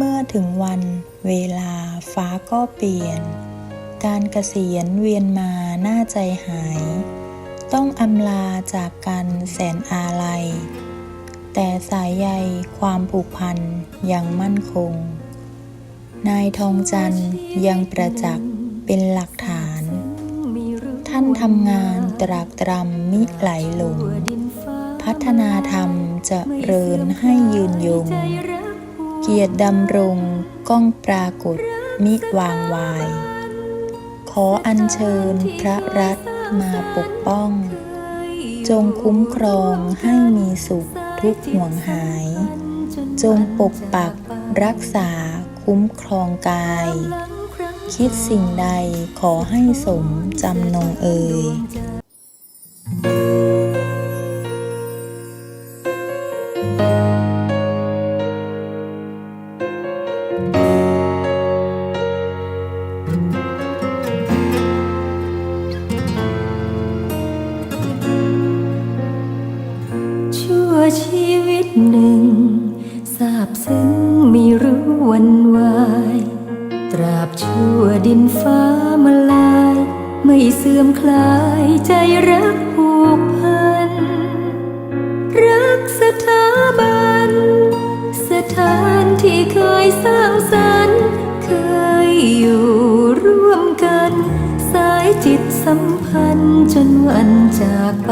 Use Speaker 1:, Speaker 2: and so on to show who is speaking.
Speaker 1: เมื่อถึงวันเวลาฟ้าก็เปลี่ยน การเกษียณเวียนมาหน้าใจหาย ต้องอำลาจากกันแสนอาลัย แต่สายใยความผูกพันยังมั่นคง นายทองจันยังประจักษ์เป็นหลักฐาน ท่านทำงานตรากตรำมิไหลหลง พัฒนาธรรมจะเริญให้ยืนยง กียรติดำรงก้องปรากฏมิวางวาย ขออัญเชิญพระรัตมาปกป้อง จงคุ้มครองให้มีสุขทุกห่วงหาย จงปกปักรักษาคุ้มครองกาย คิดสิ่งใดขอให้สมจำนงเอ่ย
Speaker 2: ชั่วชีวิตหนึ่งทราบซึ้งไม่รู้วันวาย ตราบชั่วดินฟ้ามาลาย ไม่เสื่อมคลายใจรัก สัมพันธ์จนวันจากไป